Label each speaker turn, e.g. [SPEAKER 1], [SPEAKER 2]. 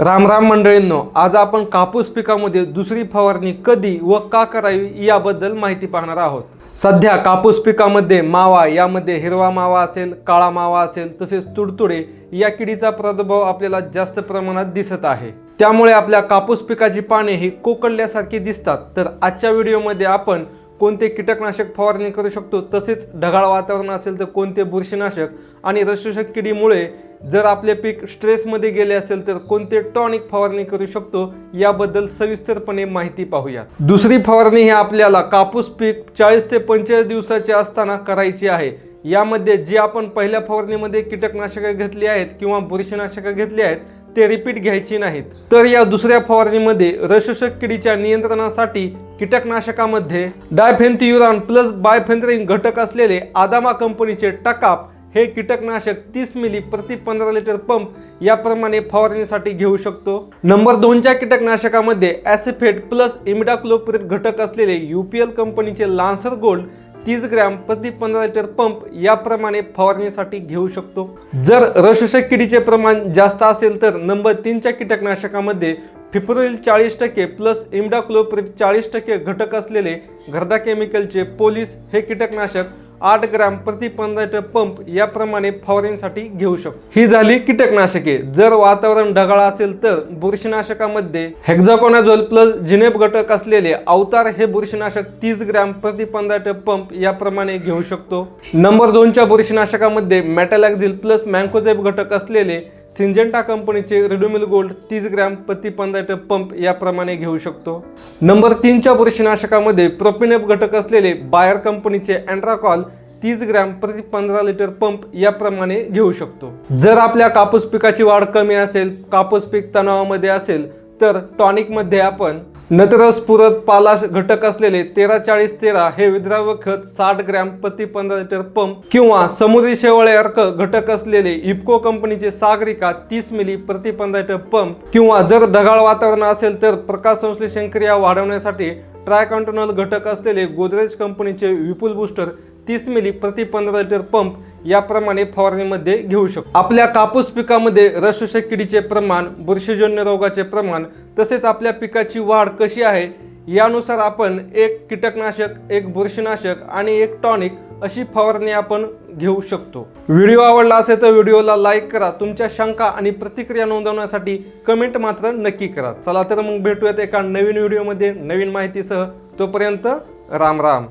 [SPEAKER 1] राम राम मंडळींनो आज आपण कापूस पिकामध्ये दुसरी फवारणी कधी व का करावी याबद्दल माहिती पाहणार आहोत. सध्या कापूस पिकामध्ये मावा यामध्ये हिरवा मावा असेल काळा मावा असेल तसेच तुडतुडे या किडीचा प्रादुर्भाव आपल्याला जास्त प्रमाणात दिसत आहे. त्यामुळे आपल्या कापूस पिकाची पाने ही कोकडल्यासारखी दिसतात. तर आजच्या व्हिडिओमध्ये आपण कोणते कीटकनाशक फवारणी करू शकतो तसेच ढगाळ वातावरण असेल तर कोणते बुरशीनाशक आणि रसशोषक किडीमुळे जर आपले पीक स्ट्रेसमध्ये गेले असेल तर कोणते टॉनिक फवारणी करू शकतो याबद्दल सविस्तरपणे माहिती पाहूया. दुसरी फवारणी ही आपल्याला कापूस पीक चाळीस ते पंचेचाळीस दिवसाचे असताना करायची आहे. यामध्ये जी आपण पहिल्या फवारणीमध्ये कीटकनाशकं घेतली आहेत किंवा बुरशीनाशकं घेतली आहेत ते रिपीट घ्यायची नाहीत. तर या दुसऱ्या फवारणीमध्ये रसशोषक किडीच्या नियंत्रणासाठी कीटकनाशकामध्ये डायफेन्थियुरान प्लस बायफेन्थ्रिन घटक असलेले आदामा कंपनीचे टकाप हे कीटकनाशक तीस मिली प्रति पंधरा लिटर पंप याप्रमाणे फवारणीसाठी घेऊ शकतो. नंबर दोनच्या कीटकनाशकामध्ये ॲसिफेट प्लस इमिडाक्लोप्रिट घटक असलेले युपीएल कंपनीचे लान्सर गोल्ड तीस ग्रॅम प्रति पंधरा लिटर पंप याप्रमाणे फवारणीसाठी घेऊ शकतो. जर रसशोषक किडीचे प्रमाण जास्त असेल तर नंबर तीनच्या कीटकनाशकामध्ये फिप्रोइल चाळीस टक्के प्लस इमडाक्लोप्रिड चाळीस टक्के घटक असलेले घरदा केमिकलचे पोलीस हे कीटकनाशक आठ ग्रॅम प्रति पंधरा पंप याप्रमाणे फवारणीसाठी घेऊ शकतो. ही झाली कीटकनाशके. जर वातावरण ढगाळ असेल तर बुरशीनाशकामध्ये हेक्झाकोनाझोल प्लस जिनेप घटक असलेले अवतार हे बुरशीनाशक तीस ग्रॅम प्रति पंधरा पंप याप्रमाणे घेऊ शकतो. नंबर दोनच्या बुरशीनाशकामध्ये मॅटॅलॅक्झिल प्लस मँकोझेब घटक असलेले सिंजेंटा कंपनीचे रेडोमिल गोल्ड तीस ग्रॅम प्रति पंधरा लिटर पंप याप्रमाणे घेऊ शकतो. नंबर तीनच्या बुरशीनाशकामध्ये प्रोपिनेप घटक असलेले बायर कंपनीचे अँड्राकॉल तीस ग्रॅम प्रति पंधरा लिटर पंप याप्रमाणे घेऊ शकतो. जर आपल्या कापूस पिकाची वाढ कमी असेल कापूस पीक तणावामध्ये असेल तर टॉनिकमध्ये आपण नतरस पुरत पालाश घटक असलेले तेरा चाळीस तेरा हे विद्राव्य खत साठ ग्रॅम प्रति पंधरा लिटर पंप किंवा समुद्री शेवाळे अर्क घटक असलेले इप्को कंपनीचे सागरिका तीस मिली प्रति पंधरा लिटर पंप किंवा जर ढगाळ वातावरण असेल तर प्रकाश संश्लेषण क्रिया वाढवण्यासाठी ट्रायकॉन्टोनल घटक असलेले गोदरेज कंपनीचे विपुल बूस्टर तीस मिली प्रति पंधरा लिटर पंप याप्रमाणे फवारणीमध्ये घेऊ शकतो. आपल्या कापूस पिकामध्ये रसशोषक किडीचे प्रमाण बुरशीजन्य रोगाचे प्रमाण तसेच आपल्या पिकाची वाढ कशी आहे यानुसार आपण एक कीटकनाशक एक बुरशीनाशक आणि एक टॉनिक अशी फवारणी आपण घेऊ शकतो. व्हिडिओ आवडला असेल तर व्हिडिओला लाईक करा तुमच्या शंका आणि प्रतिक्रिया नोंदवण्यासाठी कमेंट मात्र नक्की करा. चला तर मग भेटूयात एका नवीन व्हिडिओमध्ये नवीन माहितीसह. तोपर्यंत राम राम.